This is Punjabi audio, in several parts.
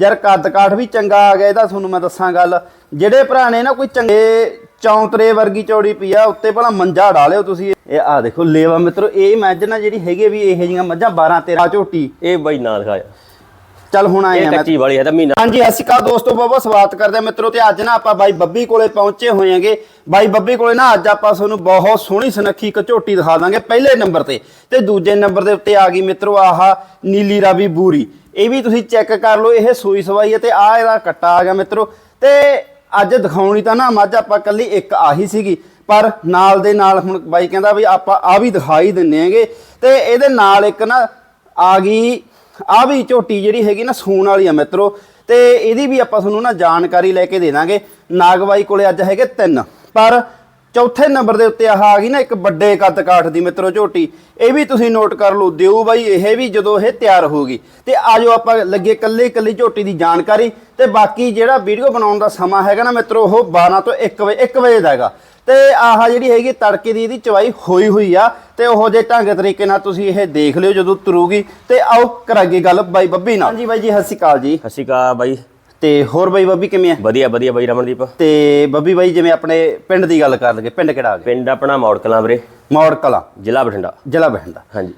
ਯਾਰ ਕੱਦ ਕਾਠ ਵੀ ਚੰਗਾ ਆ ਗਿਆ ਇਹਦਾ ਤੁਹਾਨੂੰ ਮੈਂ ਦੱਸਾਂ ਗੱਲ। ਜਿਹੜੇ ਭਰਾ ਨੇ ਨਾ ਕੋਈ ਚੰਗੇ ਚੌਂਤਰੇ ਵਰਗੀ ਚੌੜੀ ਪਈ ਆ ਉੱਤੇ ਭਲਾ ਮੰਜਾ ਢਾਲਿਓ ਤੁਸੀਂ। ਇਹ ਆ ਦੇਖੋ ਲੇਵਾ ਮਿੱਤਰੋ ਇਹ ਮੱਝ ਨਾ ਜਿਹੜੀ ਹੈਗੀ ਆ ਵੀ ਇਹੋ ਜਿਹੀਆਂ ਮੱਝਾਂ 12 13 ਝੋਟੀ। ਇਹ ਬਾਈ ਨਾ ਦਿਖਾਇਆ ਚੱਲ ਹੁਣ ਆਏ ਆ ਮੈਂ ਕੱਚੀ ਵਾਲੀ ਹੈ ਤਾਂ ਮਹੀਨਾ। ਹਾਂਜੀ ਸ਼੍ਰੀ ਅਕਾਲ ਦੋਸਤੋ ਬਹੁਤ ਸਵਾਗਤ ਕਰਦੇ ਹਾਂ ਮਿੱਤਰੋ ਤੇ ਅੱਜ ਨਾ ਆਪਾਂ ਬਾਈ ਬੱਬੀ ਕੋਲੇ ਪਹੁੰਚੇ ਹੋਏ ਆਂਗੇ ਬਾਈ ਬੱਬੀ ਕੋਲੇ ਨਾ ਅੱਜ ਆਪਾਂ ਤੁਹਾਨੂੰ ਬਹੁਤ ਸੋਹਣੀ ਸੁਨੱਖੀ ਇੱਕ ਝੋਟੀ ਦਿਖਾ ਦਾਂਗੇ ਪਹਿਲੇ ਨੰਬਰ ਤੇ। ਤੇ ਦੂਜੇ ਨੰਬਰ ਦੇ ਉੱਤੇ ਆ ਗਈ ਮਿੱਤਰੋ ਆਹ ਨੀਲੀ ਰਾਵੀ ਬੂਰੀ। ਇਹ ਵੀ ਤੁਸੀਂ ਚੈੱਕ ਕਰ ਲਓ, ਇਹ ਸੂਈ ਸਵਾਈ ਹੈ ਤੇ ਆ ਇਹਦਾ ਕੱਟਾ ਆ ਗਿਆ ਮਿੱਤਰੋ। ਤੇ ਅੱਜ ਦਿਖਾਉਣੀ ਤਾਂ ਨਾ, ਮੱਝ ਆਪਾਂ ਕੱਲੀ ਇੱਕ ਆਹੀ ਸੀਗੀ, ਪਰ ਨਾਲ ਦੇ ਨਾਲ ਹੁਣ ਬਾਈ ਕਹਿੰਦਾ ਵੀ ਆਪਾਂ ਆ ਵੀ ਦਿਖਾਈ ਦਿੰਨੇ ਆਂਗੇ ਤੇ ਇਹਦੇ ਨਾਲ ਇੱਕ ਨਾ ਆ ਗਈ ਆ ਵੀ ਝੋਟੀ ਜਿਹੜੀ ਹੈਗੀ ਨਾ ਸੂਣ ਵਾਲੀ ਆ ਮਿੱਤਰੋ। ਤੇ ਇਹਦੀ ਵੀ ਆਪਾਂ ਤੁਹਾਨੂੰ ਨਾ ਜਾਣਕਾਰੀ ਲੈ ਕੇ ਦੇ ਦਾਂਗੇ। ਨਾਗਬਾਈ ਕੋਲੇ ਅੱਜ ਹੈਗੇ ਤਿੰਨ, ਪਰ ਚੌਥੇ ਨੰਬਰ ਦੇ ਉੱਤੇ ਆਹ ਆ ਗਈ ਨਾ ਇੱਕ ਵੱਡੇ ਕੱਦ ਕਾਠ ਦੀ ਮਿੱਤਰੋ ਝੋਟੀ। ਇਹ ਵੀ ਤੁਸੀਂ ਨੋਟ ਕਰ ਲਓ ਦਿਓ ਬਾਈ ਇਹ ਵੀ ਜਦੋਂ ਇਹ ਤਿਆਰ ਹੋਊਗੀ ਤੇ ਆਜੋ ਆਪਾਂ ਲੱਗੇ ਕੱਲੇ ਕੱਲੀ ਝੋਟੀ ਦੀ ਜਾਣਕਾਰੀ। ਤੇ ਬਾਕੀ ਜਿਹੜਾ ਵੀਡੀਓ ਬਣਾਉਣ ਦਾ ਸਮਾਂ ਹੈਗਾ ਨਾ ਮਿੱਤਰੋ ਉਹ 12 ਤੋਂ 1 ਵਜੇ 1 ਵਜੇ ਦਾ ਹੈਗਾ। ਤੇ ਆਹ ਜਿਹੜੀ ਹੈਗੀ ਤੜਕੇ ਦੀ ਇਹਦੀ ਚਵਾਈ ਹੋਈ ਹੋਈ ਆ। ਤੇ ਉਹੋ ਜੇ ਢੰਗ ਤਰੀਕੇ ਨਾਲ ਤੁਸੀਂ ਇਹ ਦੇਖ ਲਿਓ ਜਦੋਂ ਤੁਰੂਗੀ। ਤੇ ਆਓ ਕਰਾਂਗੇ ਗੱਲ ਬਾਈ ਬੱਬੀ ਨਾਲ। ਹਾਂਜੀ ਬਾਈ ਜੀ ਸਤਿ ਸ਼੍ਰੀ ਅਕਾਲ ਜੀ। ਸਤਿ ਸ਼੍ਰੀ ਅਕਾਲ ਬਾਈ। ਤੇ ਹੋਰ ਬਾਈ ਬੱਬੀ ਕਿਵੇਂ ਆ? ਵਧੀਆ ਵਧੀਆ ਬਾਈ ਰਮਨਦੀਪ। ਤੇ ਬੱਬੀ ਬਾਈ ਜਿਵੇਂ ਆਪਣੇ ਪਿੰਡ ਦੀ ਗੱਲ ਕਰ ਲਗੇ ਪਿੰਡ ਕਿਹੜਾ ਆ ਗਿਆ? ਪਿੰਡ ਆਪਣਾ ਮੌੜ ਕਲਾਂ ਵੀਰੇ। ਮੌੜ ਕਲਾ। ਜ਼ਿਲ੍ਹਾ ਬਠਿੰਡਾ। ਜ਼ਿਲ੍ਹਾ ਬਹਿੰਦਾ ਹਾਂਜੀ।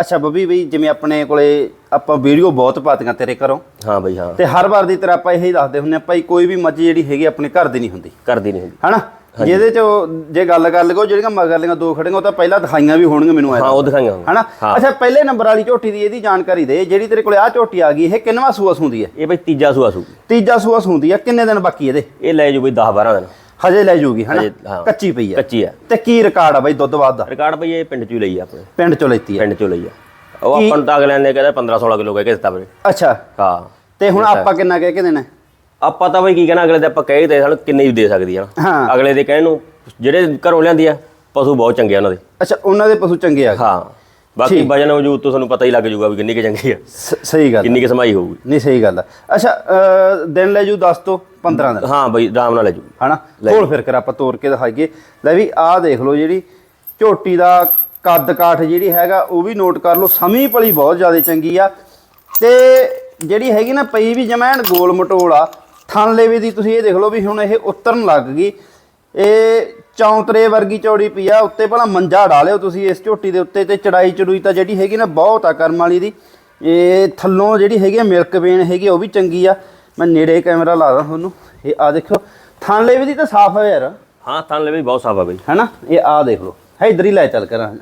ਅੱਛਾ ਬੱਬੀ ਬਈ ਜਿਵੇਂ ਆਪਣੇ ਕੋਲੇ ਆਪਾਂ ਵੀਡੀਓ ਬਹੁਤ ਪਾਤੀਆਂ ਤੇਰੇ ਘਰੋਂ। ਹਾਂ ਬਾਈ ਹਾਂ। ਤੇ ਹਰ ਵਾਰ ਦੀ ਤਰ੍ਹਾਂ ਆਪਾਂ ਇਹੀ ਦੱਸਦੇ ਹੁੰਦੇ ਆ ਭਾਈ ਕੋਈ ਵੀ ਮੱਝ ਜਿਹੜੀ ਹੈਗੀ ਆਪਣੇ ਘਰ ਦੀ ਨਹੀਂ ਹੁੰਦੀ। ਕਰਦੀ ਨਹੀਂ ਹੁੰਦੀ। ਹਨਾ? ਜਿਹਦੇ ਚ ਜੇ ਗੱਲ ਕਰ ਲਗੋ ਜਿਹੜੀਆਂ ਮਗਰਲੀਆਂ ਦੋ ਖੜੀਆਂ ਉਹ ਤਾਂ ਪਹਿਲਾਂ ਦਿਖਾਈਆਂ ਵੀ ਹੋਣਗੀਆਂ ਮੈਨੂੰ ਆਇਆ ਹਾਂ ਉਹ ਦਿਖਾਈਆਂ। ਹਨਾ? ਹਾਂ। ਅੱਛਾ ਪਹਿਲੇ ਨੰਬਰ ਵਾਲੀ ਝੋਟੀ ਦੀ ਇਹਦੀ ਜਾਣਕਾਰੀ ਦੇ ਜਿਹੜੀ ਤੇਰੇ ਕੋਲੇ ਆ ਝੋਟੀ ਆ ਗਈ ਇਹ ਕਿੰਨਵਾ ਸੂਆ ਸੁੰਦੀ ਹੈ? ਇਹ ਬਾਈ ਤੀਜਾ ਸੂਆ ਸੂ ਤੀਜਾ ਸੂਆ ਸੁੰਦੀ ਹੈ ਕਿੰਨੇ ਦਿਨ ਬਾਕੀ ਇਹਦੇ? ਇਹ ਲੈ ਜੂ ਬਈ 10 12 ਦਿਨ। ਹਜੇ ਲੈ ਜੂਗੀ ਹਨਾ? ਹਾਂ। ਕੱਚੀ ਪਈ ਹੈ। ਕੱਚੀ ਆ ਤੇ ਕੀ ਰਿਕਾਰਡ ਆ ਬਈ ਦੁੱਧ ਬਾਦ ਦਾ? ਰਿਕਾਰਡ ਬਈ ਇਹ ਪਿੰਡ ਚੋਂ ਹੀ ਲਈ ਆ ਆਪਣੇ। ਪਿੰਡ ਚੋਂ ਲੈਤੀ ਹੈ। ਪਿੰਡ ਚੋਂ ਲਈ ਆ। ਉਹ ਆਪਾਂ ਨੂੰ ਤਾਂ ਅਗਲੇ ਨੇ ਕਹਿੰਦਾ 15 16 ਕਿਲੋ ਕਹਿ ਕੇ ਦਿੱਤਾ ਅੱਛਾ। ਹਾਂ। ਤੇ ਹੁਣ ਆਪਾਂ ਕਿੰਨਾ ਕਹਿ ਕੇ ਦੇਣਾ? ਆਪਾਂ ਤਾਂ ਬਈ ਕੀ ਕਹਿਣਾ ਅਗਲੇ ਦੇ ਆਪਾਂ ਕਹਿ ਦੇ ਸਾਨੂੰ ਕਿੰਨੇ ਵੀ ਦੇ ਸਕਦੀ ਆ। ਹਾਂ। ਅਗਲੇ ਦੇ ਕਹਿਣ ਨੂੰ ਜਿਹੜੇ ਘਰੋਂ ਲਿਆਂਦੀ ਆ ਪਸ਼ੂ ਬਹੁਤ ਚੰਗੇ ਆ ਉਹਨਾਂ ਦੇ। ਅੱਛਾ ਉਹਨਾਂ ਦੇ ਪਸ਼ੂ ਚੰਗੇ ਆ। ਹਾਂ। ਬਾਕੀ ਵਜਨ ਵਜੂਦ ਤੋਂ ਤੁਹਾਨੂੰ ਪਤਾ ਹੀ ਲੱਗ ਜਾਊਗਾ ਵੀ ਕਿੰਨੀ ਕਿ ਚੰਗੀ ਆ। ਸਹੀ ਗੱਲ ਕਿੰਨੀ ਕਿ ਸਮਾਈ ਹੋਊਗੀ। ਨਹੀਂ ਸਹੀ ਗੱਲ ਆ। ਅੱਛਾ ਦਿਨ ਲੈ ਜੂ 10 ਤੋਂ 15 ਦਿਨ। ਹਾਂ ਬਈ ਆਰਾਮ ਨਾਲ ਲੈ ਜੂ। ਹਨਾ? ਕੋਲ ਫਿਰ ਕਰ ਆਪਾਂ ਤੋੜ ਕੇ ਦਿਖਾਈਏ। ਲੈ ਵੀ ਆਹ ਦੇਖ ਲਓ ਜਿਹੜੀ ਝੋਟੀ ਦਾ ਕੱਦ ਕਾਠ ਜਿਹੜੀ ਹੈਗਾ ਉਹ ਵੀ ਨੋਟ ਕਰ ਲਓ। ਸਮੀ ਪਲੀ ਬਹੁਤ ਜ਼ਿਆਦਾ ਚੰਗੀ ਆ। ਤੇ ਜਿਹੜੀ ਹੈਗੀ ਨਾ ਪਈ ਵੀ ਜਮੈਨ ਗੋਲ ਮਟੋਲ ਆ ਥਣ ਲੇਵੇ ਦੀ ਤੁਸੀਂ ਇਹ ਦੇਖ ਲਓ ਵੀ ਹੁਣ ਇਹ ਉਤਰਨ ਲੱਗ ਗਈ। ਇਹ ਚੌਂਤਰੇ ਵਰਗੀ ਚੌੜੀ ਪਈ ਆ ਉੱਤੇ ਭਲਾ ਮੰਜਾ ਢਾਲਿਓ ਤੁਸੀਂ ਇਸ ਝੋਟੀ ਦੇ ਉੱਤੇ ਤੇ ਚੜਾਈ ਚੜੂਈ ਤਾਂ ਜਿਹੜੀ ਹੈਗੀ ਨਾ ਬਹੁਤ ਆ ਕਰਮ ਵਾਲੀ ਦੀ। ਇਹ ਥੱਲੋਂ ਜਿਹੜੀ ਹੈਗੀ ਆ ਮਿਲਕ ਵੇਨ ਹੈਗੀ ਆ, ਉਹ ਵੀ ਚੰਗੀ ਆ। ਮੈਂ ਨੇੜੇ ਕੈਮਰਾ ਲਾ ਦਾਂ ਤੁਹਾਨੂੰ। ਇਹ ਆ ਦੇਖੋ ਥਣ ਲੇਵੇ ਦੀ ਤਾਂ ਸਾਫ਼ ਹੈ ਯਾਰ। ਹਾਂ ਵੀ ਬਹੁਤ ਸਾਫ਼ ਆ ਬਈ। ਹੈਨਾ? ਇਹ ਆ ਦੇਖ ਲਓ। ਹੈ ਇਧਰ ਹੀ ਲੈ ਚੱਲ ਕਰਾਂ।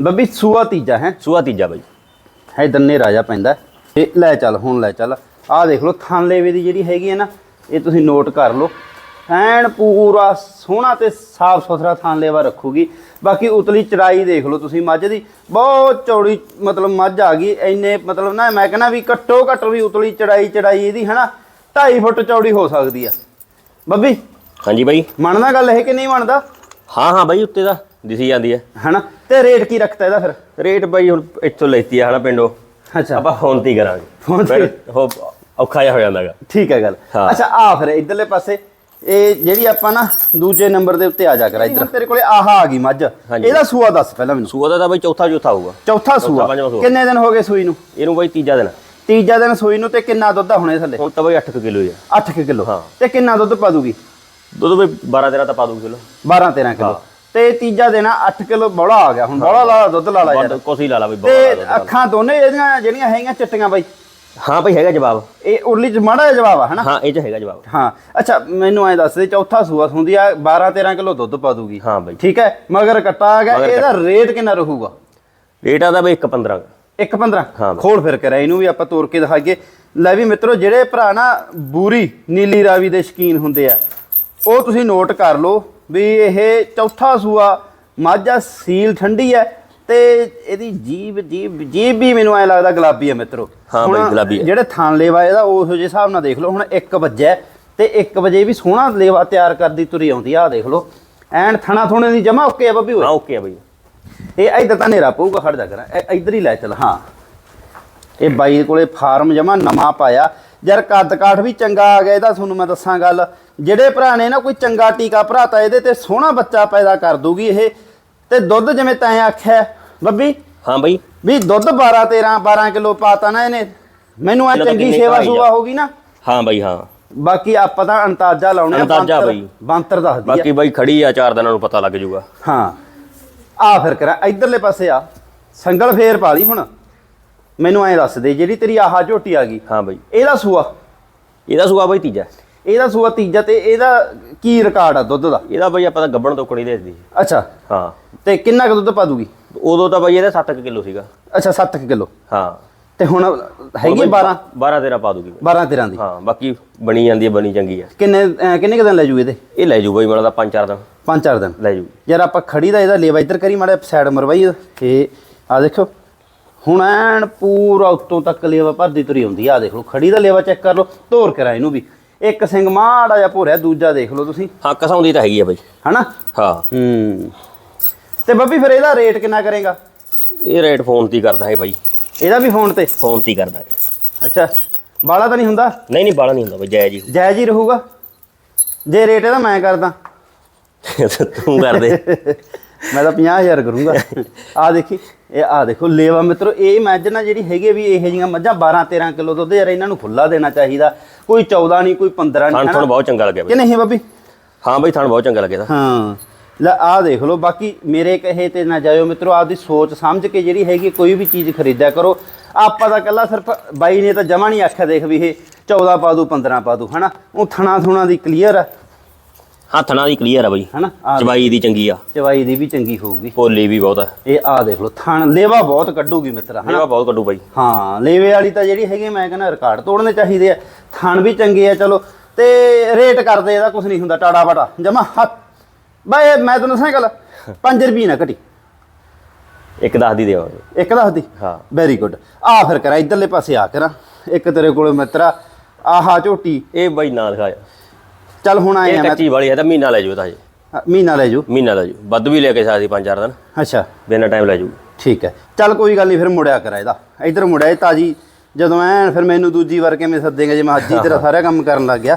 ਬੱਬੀ ਸੂਆ ਤੀਜਾ ਹੈ? ਸੂਆ ਤੀਜਾ ਬਈ। ਹੈ ਦੰਨੇ ਰਾਜਾ ਪੈਂਦਾ। ਇਹ ਲੈ ਚੱਲ ਹੁਣ ਲੈ ਚੱਲ। ਆ ਦੇਖ ਲਓ ਥਣ ਲੇਵੇ ਦੀ ਜਿਹੜੀ ਹੈਗੀ ਹੈ ਨਾ ਇਹ ਤੁਸੀਂ ਨੋਟ ਕਰ ਲਓ। ਐਨ ਪੂਰਾ ਸੋਹਣਾ ਤੇ ਸਾਫ਼ ਸੁਥਰਾ ਥਣ ਲੇਵਾ ਰੱਖੂਗੀ। ਬਾਕੀ ਉਤਲੀ ਚੜਾਈ ਦੇਖ ਲਓ ਤੁਸੀਂ ਮੱਝ ਦੀ। ਬਹੁਤ ਚੌੜੀ ਮਤਲਬ ਮੱਝ ਆ ਗਈ ਇੰਨੇ ਮਤਲਬ ਨਾ ਮੈਂ ਕਹਿੰਦਾ ਵੀ ਘੱਟੋ ਘੱਟ ਵੀ ਉਤਲੀ ਚੜਾਈ ਚੜਾਈ ਇਹਦੀ ਹਨਾ 2.5 ਫੁੱਟ ਚੌੜੀ ਹੋ ਸਕਦੀ ਆ। ਬੱਬੀ ਹਾਂਜੀ ਬਈ। ਮੰਨਦਾ ਗੱਲ ਇਹ ਕਿ ਨਹੀਂ ਮੰਨਦਾ ਹਾਂ ਹਾਂ ਬਈ ਉੱਤੇ ਦਾ ਦਿਸੀ ਜਾਂਦੀ ਹੈ ਹਨਾ ਤੇ ਰੇਟ ਕੀ ਰੱਖਤਾ ਇਹਦਾ ਫਿਰ? ਰੇਟ ਬਈ ਹੁਣ ਇੱਥੋਂ ਲੈਤੀ ਆ ਹਨਾ ਪਿੰਡੋਂ। ਅੱਛਾ। ਆਪਾਂ ਫੋਨ ਤੇ ਹੀ ਕਰਾਂਗੇ। ਫੋਨ ਤੇ? ਉਹ ਔਖਾ ਜਿਹਾ ਹੋ ਜਾਂਦਾਗਾ ਠੀਕ ਹੈ ਗੱਲ। ਅੱਛਾ ਆ ਫਿਰ ਇਧਰਲੇ ਪਾਸੇ ਇਹ ਜਿਹੜੀ ਆਪਾਂ ਨਾ ਦੂਜੇ ਨੰਬਰ ਦੇ ਉੱਤੇ ਆ ਜਾ ਕਰਾ ਇਧਰ। ਤੇਰੇ ਕੋਲੇ ਆਹ ਆ ਗਈ ਮੱਝ। ਇਹਦਾ ਸੂਆ ਦੱਸ ਪਹਿਲਾਂ ਮੈਨੂੰ। ਸੂਆ ਦਾ ਤਾਂ ਬਈ ਚੌਥਾ ਚੌਥਾ ਹੋਊਗਾ। ਚੌਥਾ ਸੂਆ। ਕਿੰਨੇ ਦਿਨ ਹੋ ਗਏ ਸੂਈ ਨੂੰ? ਇਹਨੂੰ ਬਈ ਤੀਜਾ ਦਿਨ। ਤੀਜਾ ਦਿਨ ਸੂਈ ਨੂੰ ਤੇ ਕਿੰਨਾ ਦੁੱਧ ਆ ਹੁਣੇ ਥੱਲੇ? ਹੁਣ ਤਾਂ ਬਈ 8 ਕਿਲੋ ਆ। 8 ਕਿਲੋ। ਹਾਂ। ਤੇ ਕਿੰਨਾ ਦੁੱਧ ਪਾ ਦੂਗੀ? ਦੁੱਧ ਬਈ 12 13 ਤਾਂ ਪਾ ਦੂ ਕਿਲੋ। 12 13 ਕਿਲੋ। ਤੇ ਤੀਜਾ ਦਿਨ 8 ਕਿਲੋ ਬੌਲਾ ਆ ਗਿਆ। ਹੁਣ ਬੌਲਾ ਲਾ ਦੁੱਧ ਲਾ ਲਾ ਯਾਰ। ਕੋਸੀ ਲਾ ਲਾ ਬਈ ਤੇ ਜ਼ਿਆਦਾ ਦੁੱਧ ਅੱਖਾਂ ਦੋਨੇ ਇਹਦੀਆਂ ਜਿਹੜੀਆਂ ਹੈਗੀਆਂ ਚਿੱਟੀਆਂ ਬਾਈ। ਲਾ। ਹਾਂ ਬਈ ਹੈਗਾ ਜਵਾਬ। ਇਹ ਉਰਲੀ ਚ ਮਾੜਾ ਜਿਹਾ ਜਵਾਬ ਆ ਹਨਾ? ਹਾਂ ਇਹ ਚ ਹੈਗਾ ਜਵਾਬ। ਹਾਂ ਅੱਛਾ ਮੈਨੂੰ ਐ ਦੱਸ ਦੇ ਚੌਥਾ ਸੂਆ ਹੁੰਦੀ ਆ 12 13 ਕਿਲੋ ਦੁੱਧ ਪਾ ਦੂਗੀ। ਹਾਂ ਬਈ। ਠੀਕ ਹੈ? ਮਗਰ ਕੱਟਾ ਆ ਗਿਆ ਇਹਦਾ ਰੇਟ ਕਿੰਨਾ ਰਹੂਗਾ? ਰੇਟ ਆਦਾ ਬਈ 1 15 ਇੱਕ 15 ਹਾਂ। ਖੋਲ ਫਿਰ ਕੇ ਇਹਨੂੰ ਵੀ ਆਪਾਂ ਤੋੜ ਕੇ ਦਿਖਾਈਏ। ਲੈ ਵੀ ਮਿੱਤਰੋ ਜਿਹੜੇ ਭਰਾ ਨਾ ਬੂਰੀ ਨੀਲੀ ਰਾਵੀ ਦੇ ਸ਼ਕੀਨ ਹੁੰਦੇ ਆ ਉਹ ਤੁਸੀਂ ਨੋਟ ਕਰ ਲਓ ਵੀ ਇਹ ਚੌਥਾ ਸੂਆ ਮਾਝਾ ਸੀਲ ਠੰਡੀ ਹੈ ਤੇ ਇਹਦੀ ਜੀਬ ਜੀਬ ਜੀਬ ਵੀ ਮੈਨੂੰ ਐ ਲੱਗਦਾ ਗੁਲਾਬੀ ਹੈ ਮਿੱਤਰੋ। ਹਾਂ ਬਈ, ਗੁਲਾਬੀ ਹੈ। ਜਿਹੜੇ ਥਾਨ ਲੇਵਾ ਇਹਦਾ ਉਹੋ ਜਿਹੇ ਹਿਸਾਬ ਨਾਲ ਦੇਖ ਲਓ ਹੁਣ 1 ਵਜੇ ਤੇ 1 ਵਜੇ ਵੀ ਸੋਹਣਾ ਲੇਵਾ ਤਿਆਰ ਕਰਦੀ ਤੁਰੀ ਆਉਂਦੀ ਆ ਦੇਖ ਲਓ। ਐਨ ਥਣਾ ਥੁਣੇ ਦੀ ਜਮਾ ਓਕੇ ਆ ਬੱਬੀ ਹਾਂ ਓਏ ਓਕੇ ਆ ਬਈ। ਇਹ ਇੱਧਰ ਤਾਂ ਹਨੇਰਾ ਪਊਗਾ ਖੜ ਜਾ ਕਰਾਂ। ਇੱਧਰ ਹੀ ਲੈ ਚੱਲ ਹਾਂ। ਇਹ ਬਾਈ ਕੋਲੇ ਫਾਰਮ ਜਮਾ ਨਵਾਂ ਪਾਇਆ। ਯਾਰ ਕੱਦ ਕਾਠ ਵੀ ਚੰਗਾ ਆ ਗਿਆ ਇਹਦਾ ਤੁਹਾਨੂੰ ਮੈਂ ਦੱਸਾਂ ਗੱਲ। ਜਿਹੜੇ ਭਰਾ ਨੇ ਨਾ ਕੋਈ ਚੰਗਾ ਟੀਕਾ ਭਰਾਤਾ ਇਹਦੇ ਤੇ ਸੋਹਣਾ ਬੱਚਾ ਪੈਦਾ ਕਰ ਦੂਗੀ ਇਹ। ਤੇ ਦੁੱਧ ਜਿਵੇਂ ਤੈਂ ਆਖਿਆ ਬੱਬੀ? ਹਾਂ ਬਈ। ਵੀ ਦੁੱਧ 12 13 12 ਕਿਲੋ ਪਾਤਾ ਨਾ ਇਹਨੇ। ਮੈਨੂੰ ਆ ਚੰਗੀ ਸੇਵਾ ਕਮਾਈ ਆ। ਸੁਵਾ ਹੋਗੀ ਨਾ? ਹਾਂ ਬਾਈ ਹਾਂ। ਬਾਕੀ ਆਪਾਂ ਤਾਂ ਅੰਤਾਜ਼ਾ ਲਾਉਣੇ ਬੰਤਰ- ਬਈ। ਬੰਤਰ ਦੱਸਦੀ ਆ ਬਾਕੀ ਬਾਈ ਖੜੀ ਆ ਚਾਰ ਦਿਨਾਂ ਨੂੰ ਪਤਾ ਲੱਗ ਜਾਊਗਾ। ਹਾਂ। ਆ ਫਿਰ ਕਰਾਂ ਇਧਰਲੇ ਪਾਸੇ ਆ। ਸੰਗਲ ਫੇਰ ਪਾ ਲਈ ਹੁਣ। ਮੈਨੂੰ ਐਂ ਦੱਸ ਦੇ ਜਿਹੜੀ ਤੇਰੀ ਆਹਾ ਝੋਟੀ ਆ ਗਈ ਹਾਂ ਬਾਈ। ਇਹਦਾ ਸੂਆ? ਇਹਦਾ ਸੂਆ ਬਾਈ ਤੀਜਾ। ਇਹਦਾ ਸੂਆ ਤੀਜਾ ਤੇ ਇਹਦਾ ਕੀ ਰਿਕਾਰਡ ਆ ਦੁੱਧ ਦਾ? ਇਹਦਾ ਬਾਈ ਆਪਾਂ ਤਾਂ ਗੱਬਣ ਤੋਂ ਕੁੜੀ ਦੇਦੀ ਅੱਛਾ। ਹਾਂ। ਤੇ ਕਿੰਨਾ ਕੁ ਦੁੱਧ ਪਾ ਦੂਗੀ? ਉਦੋਂ ਤਾਂ ਬਾਈ ਇਹਦਾ 7 ਕਿਲੋ ਸੀਗਾ। ਅੱਛਾ 7 ਕਿਲੋ। ਹਾਂ। ਤੇ ਹੁਣ ਹੈਗੀ 12 12 13 ਪਾ ਦੂਗੀ। ਬਾਈ। 12 13 ਦੀ। ਹਾਂ ਬਾਕੀ ਬਣੀ ਜਾਂਦੀ ਹੈ ਬਣੀ ਚੰਗੀ ਆ। ਕਿੰਨੇ ਕਿੰਨੇ ਕੁ ਦਿਨ ਲੈ ਜੂ ਇਹਦੇ? ਇਹ ਲੈ ਜੂ ਬਾਈ ਮੇਰਾ ਤਾਂ 5-4 ਦਿਨ। ਪੰਜ ਚਾਰ ਦਿਨ। ਲੈ ਜੂ। ਯਾਰ ਆਪਾਂ ਖੜੀ ਦਾ ਇਹਦਾ ਲੇਵਾ ਇੱਧਰ ਕਰੀ ਮਾੜਾ ਸਾਈਡ ਮਰਵਾਈ ਇਹ ਆ ਦੇਖੋ ਹੁਣ ਐਨ ਪੂਰਾ ਉੱਤੋਂ ਤੱਕ ਲੇਵਾ ਭਰਦੀ ਤੁਰੀ ਆਉਂਦੀ ਆ। ਦੇਖ ਲਓ ਖੜੀ ਦਾ ਲੇਵਾ ਚੈੱਕ ਕਰ ਲਓ ਧੋਰ ਕਰਾ ਇਹਨੂੰ ਵੀ। ਇੱਕ ਸਿੰਘ ਮਾੜਾ ਜਿਹਾ ਭੋਰਿਆ ਦੂਜਾ ਦੇਖ ਲਓ ਤੁਸੀਂ। ਹਾਂ ਕਸਾਉਂਦੀ ਤਾਂ ਹੈਗੀ ਆ ਬਾਈ। ਹਨਾ? ਹਾਂ। ਹੂੰ। ਤੇ ਬੱਬੀ ਫਿਰ ਇਹਦਾ ਰੇਟ ਕਿੰਨਾ ਕਰੇਗਾ? ਇਹ ਰੇਟ ਫੋਨ ਤੇ ਹੀ ਕਰਦਾ ਹੈ ਬਾਈ। ਇਹਦਾ ਵੀ ਫੋਨ ਤੇ? ਫੋਨ ਤੇ ਹੀ ਕਰਦਾ ਹੈ ਅੱਛਾ ਬਾਲਾ ਤਾਂ ਨਹੀਂ ਹੁੰਦਾ? ਨਹੀਂ ਨਹੀਂ ਬਾਲਾ ਨਹੀਂ ਹੁੰਦਾ ਬਾਈ ਜਾਇਜ਼ ਹੀ। ਜਾਇਜ਼ ਹੀ ਰਹੂਗਾ? ਜੇ ਰੇਟ ਇਹਦਾ ਮੈਂ ਕਰਦਾ। ਤੂੰ ਕਰ ਦੇ। ਮੈਂ ਤਾਂ 50000 ਕਰੂੰਗਾ। ਆ ਦੇਖੀ ਇਹ ਆ ਦੇਖੋ ਲੇਵਾ ਮਿੱਤਰੋ ਇਹ ਮੱਝ ਨਾ ਜਿਹੜੀ ਹੈਗੀ ਵੀ ਇਹੋ ਜਿਹੀਆਂ ਮੱਝਾਂ 12 13 ਕਿਲੋ ਦੁੱਧ ਯਾਰ ਇਹਨਾਂ ਨੂੰ ਖੁੱਲਾ ਦੇਣਾ ਚਾਹੀਦਾ। ਕੋਈ 14 ਨਹੀਂ ਕੋਈ 15 ਨਹੀਂ ਥਣ ਬਹੁਤ ਚੰਗਾ ਲੱਗਿਆ ਕਿ ਨਹੀਂ ਬੱਬੀ? ਹਾਂ ਬਾਈ ਥਣ ਬਹੁਤ ਚੰਗਾ ਲੱਗਿਆ। ਹਾਂ। ਲੈ ਆ ਦੇਖ ਲਓ ਬਾਕੀ ਮੇਰੇ ਕਹੇ ਤੇ ਨਾ ਜਾਇਓ ਮਿੱਤਰੋ ਆਪਦੀ ਸੋਚ ਸਮਝ ਕੇ ਜਿਹੜੀ ਹੈਗੀ ਕੋਈ ਵੀ ਚੀਜ਼ ਖਰੀਦਿਆ ਕਰੋ। ਆਪਾਂ ਤਾਂ ਕੱਲਾ ਸਿਰਫ ਬਾਈ ਨੇ ਤਾਂ ਜਮਾ ਨਹੀਂ ਆਖਿਆ ਦੇਖ ਵੀ ਇਹ 14 ਪਾ ਦੂ 15 ਪਾ ਦੂ ਹਨਾ? ਉਹ ਥਣਾ ਥੁਣਾ ਦੀ ਕਲੀਅਰ ਆ। ਹਾਂ ਥਣਾ ਦੀ ਕਲੀਅਰ ਆ ਬਾਈ। ਹਨਾ? ਆ ਚਬਾਈ ਦੀ ਚੰਗੀ ਆ। ਚਵਾਈ ਦੀ ਵੀ ਚੰਗੀ ਹੋਊਗੀ। ਪੋਲੀ ਵੀ ਬਹੁਤ ਆ। ਇਹ ਆ ਦੇਖ ਲਓ ਥਣ ਲੇਵਾ ਬਹੁਤ ਕੱਢੂਗੀ ਮਿੱਤਰਾ ਹਨਾ? ਮੇਵਾ ਬਹੁਤ ਕੱਢੂ ਬਾਈ। ਹਾਂ ਲੇਵੇ ਵਾਲੀ ਤਾਂ ਜਿਹੜੀ ਹੈਗੀ ਮੈਂ ਕਹਿੰਦਾ ਰਿਕਾਰਡ ਤੋੜਨੇ ਚਾਹੀਦੇ ਆ। ਥਣ ਵੀ ਚੰਗੇ ਆ ਚਲੋ। ਤੇ ਰੇਟ ਕਰਦੇ ਇਹਦਾ ਕੁਝ ਨਹੀਂ ਹੁੰਦਾ ਟਾੜਾ ਬਾਟਾ ਜਮਾ ਹੱਥ ਬਾਈ ਮੈਂ ਤੈਨੂੰ ਦੱਸਾਂ ਗੱਲ 5 ਰੁਪਏ ਨਾ ਘਟੀ। ਇੱਕ ਦਸ ਦੀ ਦੇਵਾਂਗੇ ਇੱਕ ਦੱਸ ਦੀ? ਹਾਂ। ਵੈਰੀ ਗੁੱਡ ਆ ਫਿਰ ਕਰਾਂ ਇਧਰਲੇ ਪਾਸੇ ਆ ਕਰਾਂ। ਇੱਕ ਤੇਰੇ ਕੋਲੇ ਮਿੱਤਰਾ ਆਹਾ ਝੋਟੀ। ਇਹ ਬਾਈ ਨਾ ਦਿਖਾਇਆ ਚੱਲ ਹੁਣ ਆਏ ਇਹ ਆ ਮੈਂ ਕੱਚੀ ਵਾਲੀ ਹੈ ਤਾਂ ਮਹੀਨਾ ਲੈ ਜੂ ਤਾਂ ਹਜੇ। ਮਹੀਨਾ ਲੈ ਜੂ ਮਹੀਨਾ ਲੈ ਜੂ ਵੱਧ ਵੀ ਲੈ ਕੇ ਸਕਦੀ ਪੰਜ ਚਾਰ ਦਿਨ। ਅੱਛਾ। ਬਿਨਾਂ ਟਾਈਮ ਲੈ ਜੂ ਠੀਕ ਹੈ। ਚੱਲ ਕੋਈ ਗੱਲ ਨਹੀਂ ਫਿਰ ਮੁੜਿਆ ਕਰਾਂ ਇਹਦਾ। ਇਧਰ ਮੁੜਿਆ ਇਹ ਤਾਜੀ ਜਦੋਂ ਐਨ ਫਿਰ ਮੈਨੂੰ ਦੂਜੀ ਵਾਰ ਕਿਵੇਂ ਸੱਦੇਗਾ ਜੇ ਮੈਂ ਅੱਜ ਹੀ ਤੇਰਾ ਸਾਰਾ ਕੰਮ ਕਰਨ ਲੱਗ ਗਿਆ।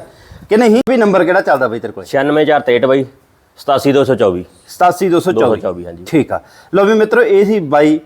ਕਿ ਨਹੀਂ ਵੀ ਨੰਬਰ ਕਿਹੜਾ ਚੱਲਦਾ ਬਈ ਤੇਰੇ ਕੋਲ? 96463 ਬਾਈ। 87224 87224 224 ਹਾਂਜੀ। ਠੀਕ ਆ। ਲਓ ਵੀ ਮਿੱਤਰੋ ਇਹ ਸੀ ਬਾਈ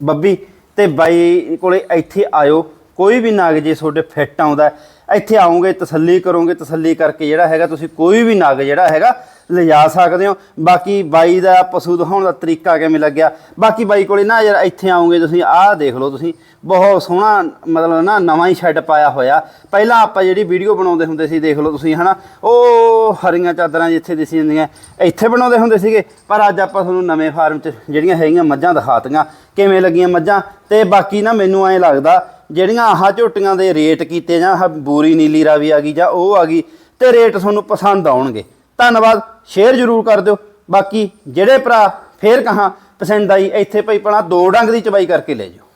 ਬੱਬੀ ਤੇ ਬਾਈ ਕੋਲੇ ਇੱਥੇ ਆਇਓ। ਕੋਈ ਵੀ ਨਾਗ ਜੇ ਤੁਹਾਡੇ ਫਿੱਟ ਆਉਂਦਾ ਇੱਥੇ ਆਉਂਗੇ ਤਸੱਲੀ ਕਰੋਗੇ ਤਸੱਲੀ ਕਰਕੇ ਜਿਹੜਾ ਹੈਗਾ ਤੁਸੀਂ ਕੋਈ ਵੀ ਨਾਗ ਜਿਹੜਾ ਹੈਗਾ ਲਿਜਾ ਸਕਦੇ ਹੋ। ਬਾਕੀ ਬਾਈ ਦਾ ਪਸ਼ੂ ਦਿਖਾਉਣ ਦਾ ਤਰੀਕਾ ਕਿਵੇਂ ਲੱਗਿਆ? ਬਾਕੀ ਬਾਈ ਕੋਲੇ ਨਾ ਯਾਰ ਇੱਥੇ ਆਉਂਗੇ ਤੁਸੀਂ, ਆਹ ਦੇਖ ਲਓ ਤੁਸੀਂ। ਬਹੁਤ ਸੋਹਣਾ, ਮਤਲਬ ਨਾ ਨਵਾਂ ਹੀ ਸ਼ੈੱਡ ਪਾਇਆ ਹੋਇਆ। ਪਹਿਲਾਂ ਆਪਾਂ ਜਿਹੜੀ ਵੀਡੀਓ ਬਣਾਉਂਦੇ ਹੁੰਦੇ ਸੀ, ਦੇਖ ਲਓ ਤੁਸੀਂ, ਹਨਾ? ਉਹ ਹਰੀਆਂ ਚਾਦਰਾਂ ਜਿੱਥੇ ਦਿਸੀ ਜਾਂਦੀਆਂ, ਇੱਥੇ ਬਣਾਉਂਦੇ ਹੁੰਦੇ ਸੀਗੇ। ਪਰ ਅੱਜ ਆਪਾਂ ਤੁਹਾਨੂੰ ਨਵੇਂ ਫਾਰਮ 'ਚ ਜਿਹੜੀਆਂ ਹੈਗੀਆਂ ਮੱਝਾਂ ਦਿਖਾਤੀਆਂ। ਕਿਵੇਂ ਲੱਗੀਆਂ ਮੱਝਾਂ? ਤੇ ਬਾਕੀ ਨਾ ਮੈਨੂੰ ਐਂ ਲੱਗਦਾ, ਜਿਹੜੀਆਂ ਆਹ ਝੋਟੀਆਂ ਦੇ ਰੇਟ ਕੀਤੇ ਜਾਂ ਆਹ ਬੂਰੀ ਨੀਲੀ ਰਾਵੀ ਆ ਗਈ ਜਾਂ ਉਹ ਆ ਗਈ, ਤੇ ਰੇਟ ਤੁਹਾਨੂੰ ਪਸੰਦ ਆਉਣਗੇ। ਧੰਨਵਾਦ। ਸ਼ੇਅਰ ਜ਼ਰੂਰ ਕਰ ਦਿਓ। ਬਾਕੀ ਜਿਹੜੇ ਭਰਾ ਫੇਰ ਕਹਾਂ, ਪਸੰਦ ਆਈ, ਇੱਥੇ ਭਾਈ ਪਣਾ ਦੋ ਡੰਗ ਦੀ ਚਬਾਈ ਕਰਕੇ ਲੈ ਜਾਓ।